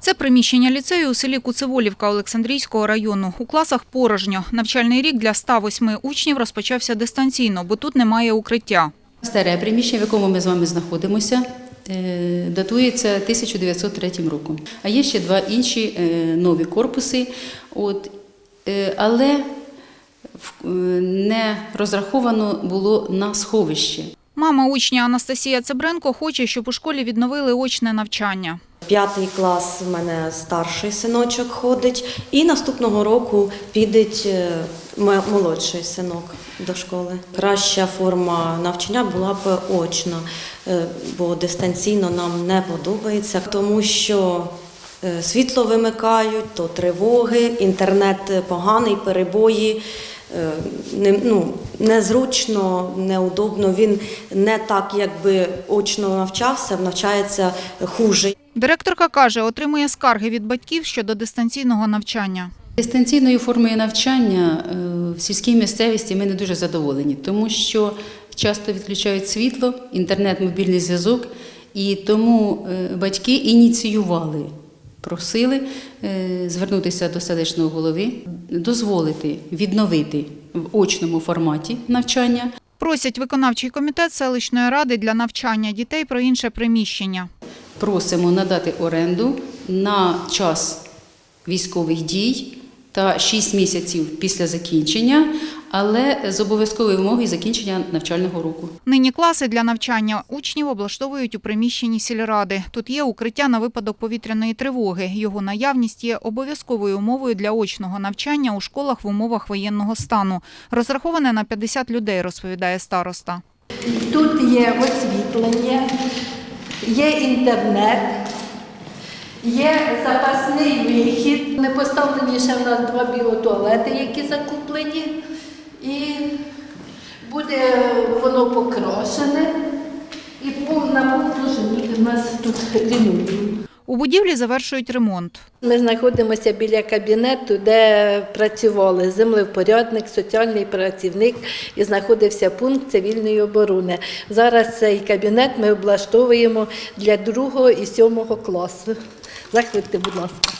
Це приміщення ліцею у селі Куцеволівка Олександрійського району. У класах порожньо. Навчальний рік для 108 учнів розпочався дистанційно, бо тут немає укриття. Старе приміщення, в якому ми з вами знаходимося, е, датується 1903 роком. А є ще два інші е, нові корпуси, от, е, але в- не розраховано було на сховище. Мама учня Анастасія Цебренко хоче, щоб у школі відновили очне навчання. П'ятий клас в мене старший синочок ходить, і наступного року піде молодший синок до школи. Краща форма навчання була б очна, е, бо дистанційно нам не подобається, тому що е, світло вимикають, то тривоги, інтернет поганий, перебої. Е, Не, ну, незручно, неудобно. Він не так, якби очно навчався, навчається хуже. Директорка каже, отримує скарги від батьків щодо дистанційного навчання. Дистанційною формою навчання е, в сільській місцевості ми не дуже задоволені, тому що часто відключають світло, інтернет, мобільний зв'язок, і тому е, батьки ініціювали, просили е, звернутися до селищного голови, дозволити відновити в очному форматі навчання. Просять виконавчий комітет селищної ради для навчання дітей про інше приміщення. Просимо надати оренду на час військових дій та 6 місяців після закінчення, але з обов'язковою вимогою закінчення навчального року. Нині класи для навчання учнів облаштовують у приміщенні сільради. Тут є укриття на випадок повітряної тривоги. Його наявність є обов'язковою умовою для очного навчання у школах в умовах воєнного стану. Розраховане на 50 людей, розповідає староста. Тут є освітлення, є інтернет, є запасний Ще в нас два біотуалети, які закуплені, і буде воно покрашене. І повна потужність у нас тут лінолеум. У будівлі завершують ремонт. Ми знаходимося біля кабінету, де працювали землевпорядник, соціальний працівник і знаходився пункт цивільної оборони. Зараз цей кабінет ми облаштовуємо для другого і сьомого класу. Заходьте, будь ласка.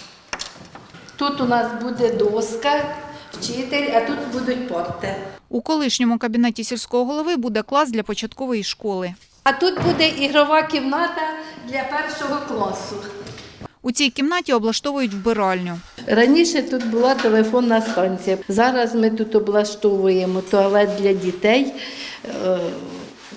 Тут у нас буде доска, вчитель, а тут будуть порти. У колишньому кабінеті сільського голови буде клас для початкової школи. А тут буде ігрова кімната для першого класу. У цій кімнаті облаштовують вбиральню. Раніше тут була телефонна станція. Зараз ми тут облаштовуємо туалет для дітей, е,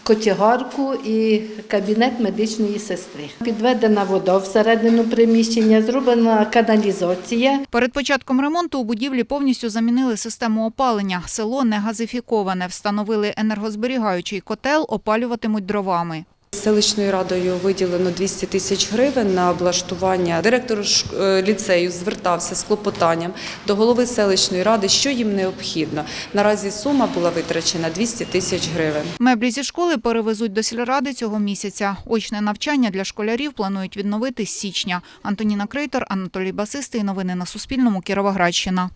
котягарку і кабінет медичної сестри. Підведена вода всередину приміщення, зроблена каналізація. Перед початком ремонту у будівлі повністю замінили систему опалення. Село не газифіковане. Встановили енергозберігаючий котел, опалюватимуть дровами. Селищною радою виділено 200 тисяч гривень на облаштування. Директор е, ліцею звертався з клопотанням до голови селищної ради, що їм необхідно. Наразі сума була витрачена 200 тисяч гривень. Меблі зі школи перевезуть до сільради цього місяця. Очне навчання для школярів планують відновити з січня. Антоніна Крейтор, Анатолій Басистий. Новини на Суспільному. Кіровоградщина.